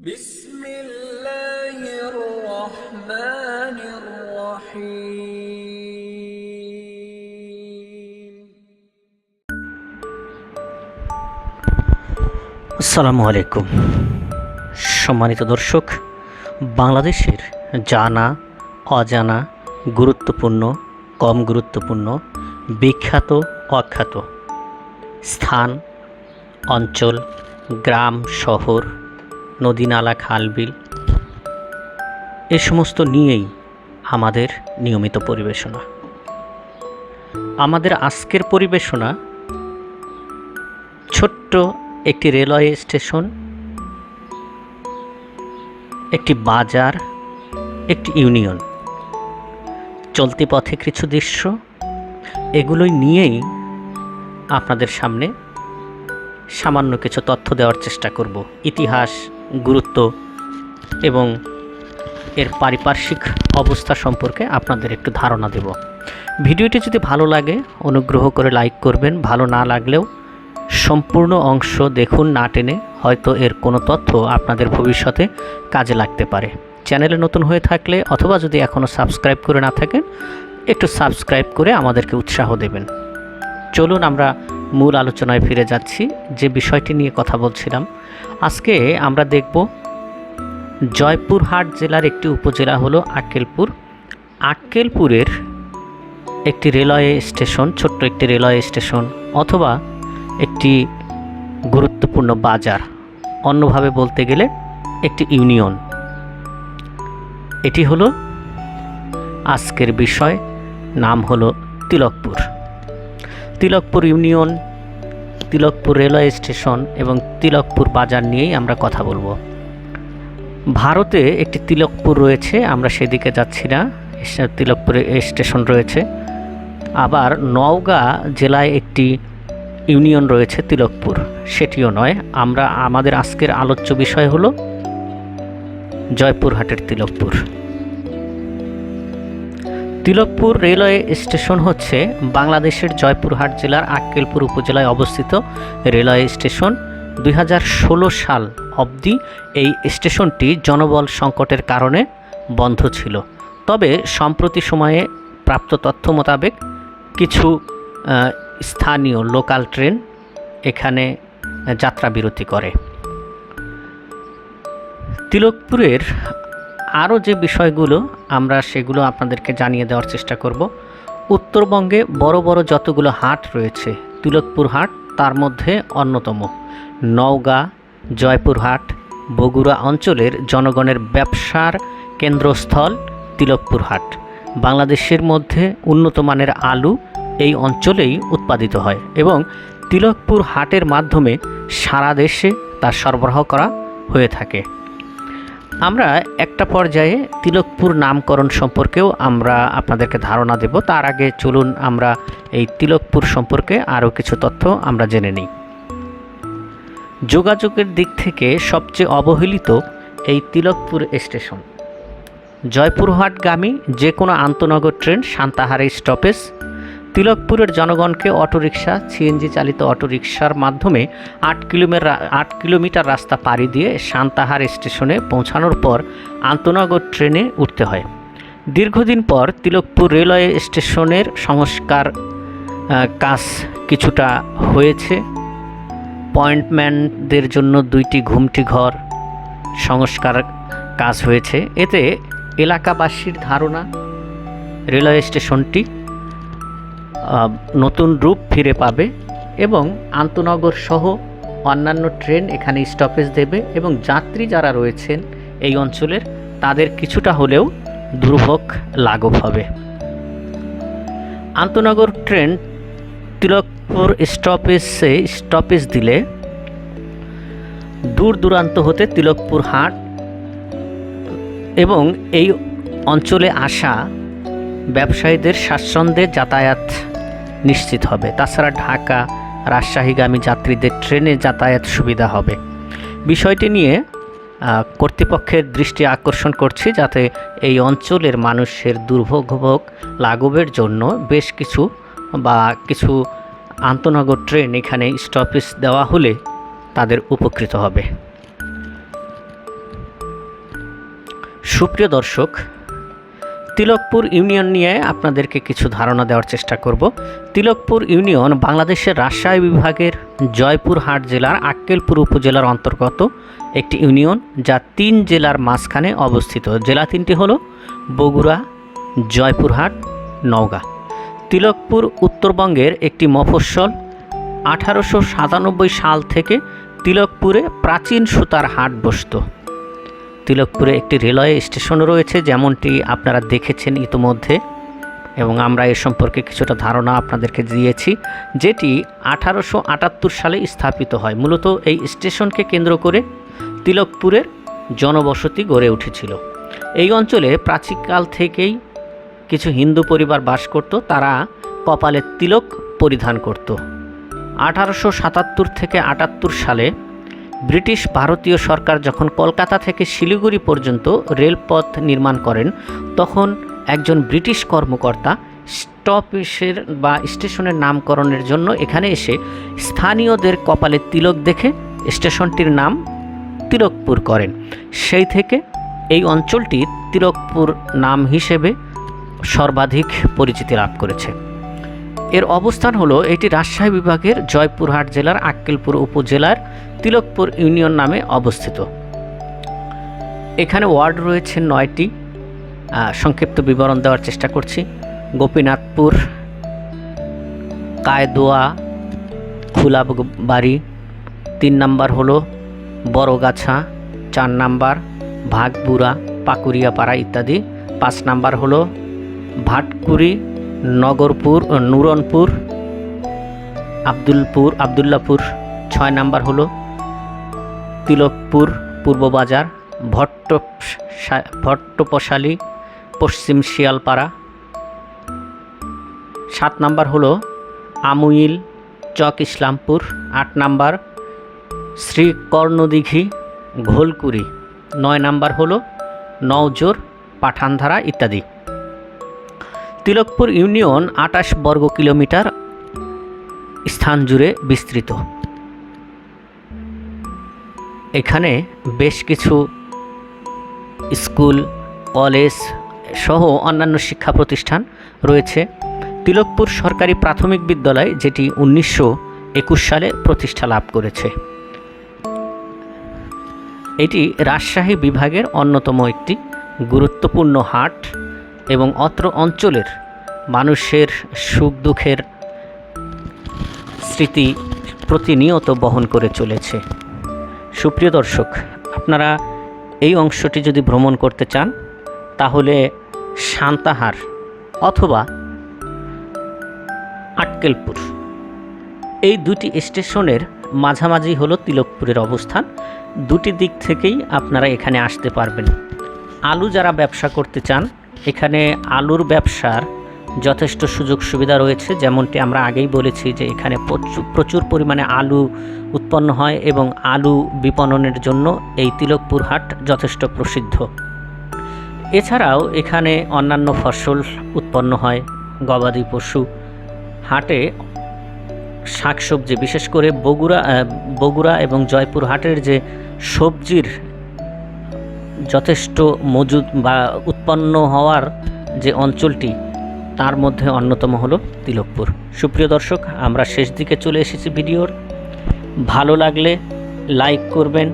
بسم الله الرحمن الرحيم আসসালামু আলাইকুম সম্মানিত দর্শক বাংলাদেশের জানা অজানা গুরুত্বপূর্ণ কম গুরুত্বপূর্ণ বিখ্যাত অখ্যাত স্থান অঞ্চল গ্রাম শহর নদী নালা খালবিল এ সমস্ত নিয়েই আমাদের নিয়মিত পরিবেশনা। আমাদের আজকের পরিবেশনা ছোট্ট একটি রেলওয়ে স্টেশন, একটি বাজার, একটি ইউনিয়ন। চলতি পথে কিছু দৃশ্য, এগুলোই নিয়েই আপনাদের সামনে সামান্য কিছু তথ্য দেওয়ার চেষ্টা করব। ইতিহাস গুরুত্ব এবং এর পারিপার্শ্বিক অবস্থা সম্পর্কে আপনাদের একটু ধারণা দেব। ভিডিওটি যদি ভালো লাগে, অনুগ্রহ করে লাইক করবেন। ভালো না লাগলেও সম্পূর্ণ অংশ দেখুন না টেনে, হয়তো এর কোনো তথ্য আপনাদের ভবিষ্যতে কাজে লাগতে পারে। চ্যানেলে নতুন হয়ে থাকলে অথবা যদি এখনও সাবস্ক্রাইব করে না থাকেন, একটু সাবস্ক্রাইব করে আমাদেরকে উৎসাহ দেবেন। চলুন আমরা মূল আলোচনায় ফিরে যাচ্ছি, যে বিষয়টি নিয়ে কথা বলছিলাম। আজকে আমরা দেখব, জয়পুরহাট জেলার একটি উপজেলা হলো আক্কেলপুর। আক্কেলপুরের একটি রেলওয়ে স্টেশন, ছোট্ট একটি রেলওয়ে স্টেশন অথবা একটি গুরুত্বপূর্ণ বাজার, অন্যভাবে বলতে গেলে একটি ইউনিয়ন। এটি হলো আজকের বিষয়, নাম হলো Tilakpur. Tilakpur union, Tilakpur railway station এবং তিলকপুর বাজার নিয়েই আমরা কথা বলব। ভারতে একটি তিলকপুর রয়েছে, আমরা সেদিকে যাচ্ছি না তিলকপুরে স্টেশন রয়েছে। আবার নওগাঁ জেলায় একটি ইউনিয়ন রয়েছে তিলকপুর, সেটিও নয়। আমরা, আমাদের আজকের আলোচ্য বিষয় হলো জয়পুরহাটের তিলকপুর। তিলকপুর রেলওয়ে স্টেশন হচ্ছে বাংলাদেশের জয়পুরহাট জেলার আক্কেলপুর উপজেলায় অবস্থিত রেলওয়ে স্টেশন। দুই হাজার ষোলো সাল অবধি এই স্টেশনটি জনবল সংকটের কারণে বন্ধ ছিল। তবে সম্প্রতি সময়ে প্রাপ্ত তথ্য মোতাবেক কিছু স্থানীয় লোকাল ট্রেন এখানে যাত্রা বিরতি করে। তিলকপুরের আরও যে বিষয়গুলো আমরা সেগুলো আপনাদেরকে জানিয়ে দেওয়ার চেষ্টা করব। উত্তরবঙ্গে বড় বড় যতগুলো হাট রয়েছে তিলকপুর হাট তার মধ্যে অন্যতম। নওগাঁ জয়পুরহাট বগুড়া অঞ্চলের জনগণের ব্যবসার কেন্দ্রস্থল তিলকপুর হাট। বাংলাদেশের মধ্যে উন্নত মানের আলু এই অঞ্চলেই উৎপাদিত হয় এবং তিলকপুর হাটের মাধ্যমে সারা দেশে তার সরবরাহ করা হয়ে থাকে। আমরা একটা পর্যায়ে তিলকপুর নামকরণ সম্পর্কেও আমরা আপনাদেরকে ধারণা দেব। তার আগে চলুন আমরা এই তিলকপুর সম্পর্কে আরও কিছু তথ্য আমরা জেনে নিই। যোগাযোগের দিক থেকে সবচেয়ে অবহেলিত এই তিলকপুর স্টেশন। জয়পুরহাটগামী যে কোনো আন্তনগর ট্রেন সান্তাহারে স্টপেজ তিলকপুরের জনগণকে অটোরিকশা সিএনজি চালিত অটোরিকশার মাধ্যমে আট কিলোমিটার আট কিলোমিটার রাস্তা পাড়ি দিয়ে সান্তাহার স্টেশনে পৌঁছানোর পর আন্তনগর ট্রেনে উঠতে হয়। দীর্ঘদিন পর তিলকপুর রেলওয়ে স্টেশনের সংস্কার কাজ কিছুটা হয়েছে। পয়েন্টম্যানদের জন্য দুইটি ঘুমটি ঘর সংস্কার কাজ হয়েছে। এতে এলাকাবাসীর ধারণা, রেলওয়ে স্টেশনটি নতুন রূপ ফিরে পাবে এবং আন্তনগর সহ অন্যান্য ট্রেন এখানে স্টপেজ দেবে এবং যাত্রী যারা রয়েছেন এই অঞ্চলের, তাদের কিছুটা হলেও দুর্ভোগ লাঘব হবে। আন্তনগর ট্রেন তিলকপুর স্টপেজে স্টপেজ দিলে দূর দূরান্ত হতে তিলকপুর হাট এবং এই অঞ্চলে আসা ব্যবসায়ীদের স্বাচ্ছন্দ্যে যাতায়াত নিশ্চিত হবে। তাছাড়া ঢাকা রাজশাহীগামী যাত্রীদের ট্রেনে যাতায়াত সুবিধা হবে। বিষয়টি নিয়ে কর্তৃপক্ষের দৃষ্টি আকর্ষণ করছি যাতে এই অঞ্চলের মানুষের দুর্ভোগভোগ লাঘবের জন্য বেশ কিছু বা কিছু আন্তনগর ট্রেন এখানে স্টপেজ দেওয়া হলে তাদের উপকৃত হবে। সুপ্রিয় দর্শক তিলকপুর ইউনিয়ন নিয়ে আপনাদেরকে কিছু ধারণা দেওয়ার চেষ্টা করব। তিলকপুর ইউনিয়ন বাংলাদেশের রাজশাহী বিভাগের জয়পুরহাট জেলার আক্কেলপুর উপজেলার অন্তর্গত একটি ইউনিয়ন, যা তিন জেলার মাঝখানে অবস্থিত। জেলা তিনটি হলো বগুড়া, জয়পুরহাট, নওগাঁ। তিলকপুর উত্তরবঙ্গের একটি মফস্বল, আঠারোশো সাতানব্বই সাল থেকে তিলকপুরে প্রাচীন সুতার হাট বসতো। তিলকপুরে একটি রেলওয়ে স্টেশনও রয়েছে, যেমনটি আপনারা দেখেছেন ইতোমধ্যে। এবং আমরা এ সম্পর্কে কিছুটা ধারণা আপনাদেরকে দিয়েছি, যেটি আঠারোশো আটাত্তর সালে স্থাপিত হয়। মূলত এই স্টেশনকে কেন্দ্র করে তিলকপুরের জনবসতি গড়ে উঠেছিল। এই অঞ্চলে প্রাচীনকাল থেকেই কিছু হিন্দু পরিবার বাস করত, তারা কপালে তিলক পরিধান করত। আঠারোশো সাতাত্তর থেকে আটাত্তর সালে ব্রিটিশ ভারতীয় সরকার যখন কলকাতা থেকে শিলিগুড়ি পর্যন্ত রেলপথ নির্মাণ করেন, তখন একজন ব্রিটিশ কর্মকর্তা স্টপেসের বা স্টেশনের নামকরণের জন্য এখানে এসে স্থানীয়দের কপালে তিলক দেখে স্টেশনটির নাম তিলকপুর করেন। সেই থেকে এই অঞ্চলটি তিলকপুর নাম হিসেবে সর্বাধিক পরিচিতি লাভ করেছে। এর অবস্থান হলো এটি রাজশাহী বিভাগের জয়পুরহাট জেলার আক্কেলপুর উপজেলার তিলকপুর ইউনিয়ন নামে অবস্থিত। এখানে ওয়ার্ড রয়েছে নয়টি। সংক্ষিপ্ত বিবরণ দেওয়ার চেষ্টা করছি। গোপীনাথপুর, কায়দোয়া, খুলাবাড়ি, তিন নাম্বার হলো বড়গাছা, চার নাম্বার ভাগবুড়া পাকুরিয়াপাড়া ইত্যাদি। পাঁচ নাম্বার হলো ভাটকুড়ি, নগরপুর, নুরনপুর, আব্দুলপুর, আবদুল্লাপুর। ছয় নাম্বার হলো তিলকপুর পূর্ববাজার ভট্ট ভট্টপশালী, পশ্চিম শিয়ালপাড়া। সাত নাম্বার হলো আমুইল চক ইসলামপুর। আট নাম্বার শ্রী শ্রীকর্ণদিঘি ঘোলকুড়ি নয় নাম্বার হলো নওজোর, পাঠানধারা ইত্যাদি। তিলকপুর ইউনিয়ন আটাশ বর্গ কিলোমিটার স্থান জুড়ে বিস্তৃত। এখানে বেশ কিছু স্কুল, কলেজ সহ অন্যান্য শিক্ষা প্রতিষ্ঠান রয়েছে। তিলকপুর সরকারি প্রাথমিক বিদ্যালয়, যেটি উনিশশো একুশ সালে প্রতিষ্ঠা লাভ করেছে। এটি রাজশাহী বিভাগের অন্যতম একটি গুরুত্বপূর্ণ হাট এবং অত্র অঞ্চলের মানুষের সুখ দুঃখের স্মৃতি প্রতিনিয়ত বহন করে চলেছে। সুপ্রিয় দর্শক, আপনারা এই অংশটি যদি ভ্রমণ করতে চান, তাহলে সান্তাহার অথবা আটকেলপুর। এই দুটি স্টেশনের মাঝামাঝি হলো তিলকপুরের অবস্থান। দুটি দিক থেকেই আপনারা এখানে আসতে পারবেন। আলু যারা ব্যবসা করতে চান, এখানে আলুর ব্যবসার যথেষ্ট সুযোগ সুবিধা রয়েছে। যেমনটি আমরা আগেই বলেছি যে এখানে প্রচুর পরিমাণে আলু উৎপন্ন হয় এবং আলু বিপণনের জন্য এই তিলকপুর হাট যথেষ্ট প্রসিদ্ধ। এছাড়াও এখানে অন্যান্য ফসল উৎপন্ন হয়, গবাদি পশু। হাটে শাকসবজি, বিশেষ করে বগুড়া বগুড়া এবং জয়পুর হাটের যে সবজির যথেষ্ট মজুদ বা উৎপন্ন হওয়ার যে অঞ্চলটি তার মধ্যে অন্যতম হলো তিলকপুর। সুপ্রিয় দর্শক, আমরা শেষ দিকে চলে এসেছি ভিডিওর। ভালো লাগলে লাইক করবেন।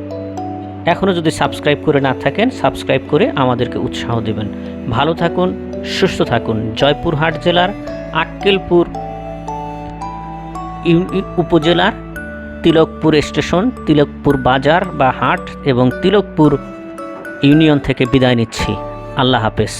এখনও যদি সাবস্ক্রাইব করে না থাকেন, সাবস্ক্রাইব করে আমাদেরকে উৎসাহ দেবেন। ভালো থাকুন, সুস্থ থাকুন। জয়পুরহাট জেলার আক্কেলপুর উপজেলার তিলকপুর স্টেশন, তিলকপুর বাজার বা হাট এবং তিলকপুর ইউনিয়ন থেকে বিদায় নিচ্ছি। আল্লাহ হাফেজ।